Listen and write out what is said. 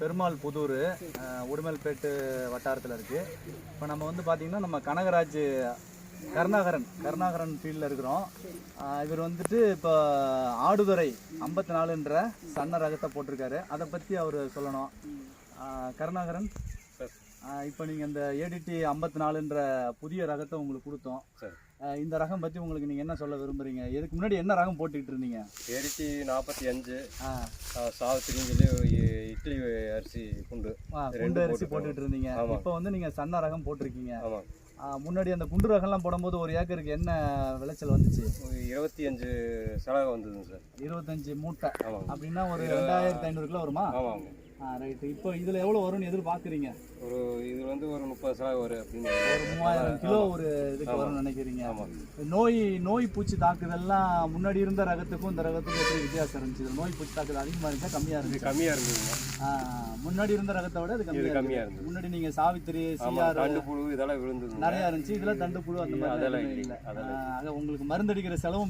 பெருமாள் புதூர் உடுமல்பேட்டு வட்டாரத்தில் இருக்குது இப்போ நம்ம வந்து பார்த்திங்கன்னா நம்ம கனகராஜ் கருணாகரன் கருணாகரன் ஃபீல்டில் இருக்கிறோம். இவர் வந்துட்டு இப்போ ஆடுதுறை ஐம்பத்தி நாலுன்ற சன்ன ரகத்தை போட்டிருக்காரு. அதை பற்றி அவர் சொல்லணும். கருணாகரன்? சார் இப்போ நீங்கள் இந்த ஏடிடி ஐம்பத்தி நாலுன்ற புதிய ரகத்தை உங்களுக்கு கொடுத்தோம். சரி. இந்த ரகம் பற்றி உங்களுக்கு நீங்கள் என்ன சொல்ல விரும்புகிறீங்க இதுக்கு முன்னாடி என்ன ரகம் போட்டுக்கிட்டு இருந்தீங்க? ஏடிடி நாற்பத்தி அஞ்சு சாவித்திரின்னு சொல்லி இட்லி அரிசி குண்டு. ரெண்டு அரிசி போட்டுருக்கோம். போட்டுட்டு இருந்தீங்க. இப்போ வந்து நீங்க சன்ன ரகம் போட்டிருக்கீங்க. ஆமாம் முன்னாடி அந்த குண்டு ரகம்லாம் போடும்போது ஒரு ஏக்கருக்கு என்ன விளைச்சல் வந்துச்சு? இருபத்தி அஞ்சு செலவு வந்ததுங்க சார். இருபத்தஞ்சு மூட்டை. அப்படின்னா ஒரு ரெண்டாயிரத்தி ஐநூறு கிலோ வருமா? ஆமாங்க. ஆ ரைட்டு இப்போ இதுல எவ்வளவு வரும்னு எதிர்பார்க்குறீங்க? ஒரு இது வந்து ஒரு முப்பது செலவு வரும் அப்படின்னு ஒரு மூவாயிரம் கிலோ ஒரு இதுக்கு வரும்னு நினைக்கிறீங்க. நோய் நோய் பூச்சி தாக்குதல்லாம் முன்னாடி இருந்த ரகத்துக்கும் இந்த ரகத்துக்கும் எப்படி வித்தியாசம் இருந்துச்சு? நோய் பூச்சி தாக்குதல் அதிகமா இருந்துச்சா கம்மியா இது இருந்துச்சு? கம்மியாக இருந்ததுங்க. முன்னாடி இருந்த ரகத்தை விட கம்மியா கம்மியாக இருந்துச்சு இருந்தது. முன்னாடி நீங்க சாவித்திரி சிஆர் தண்டு புழு இதெல்லாம் விழுந்ததுங்க. நிறைய இருந்துச்சு. இதுல தண்டு புழு அந்த மாதிரி இல்லை. உங்களுக்கு மருந்தடிக்கிற செலவும்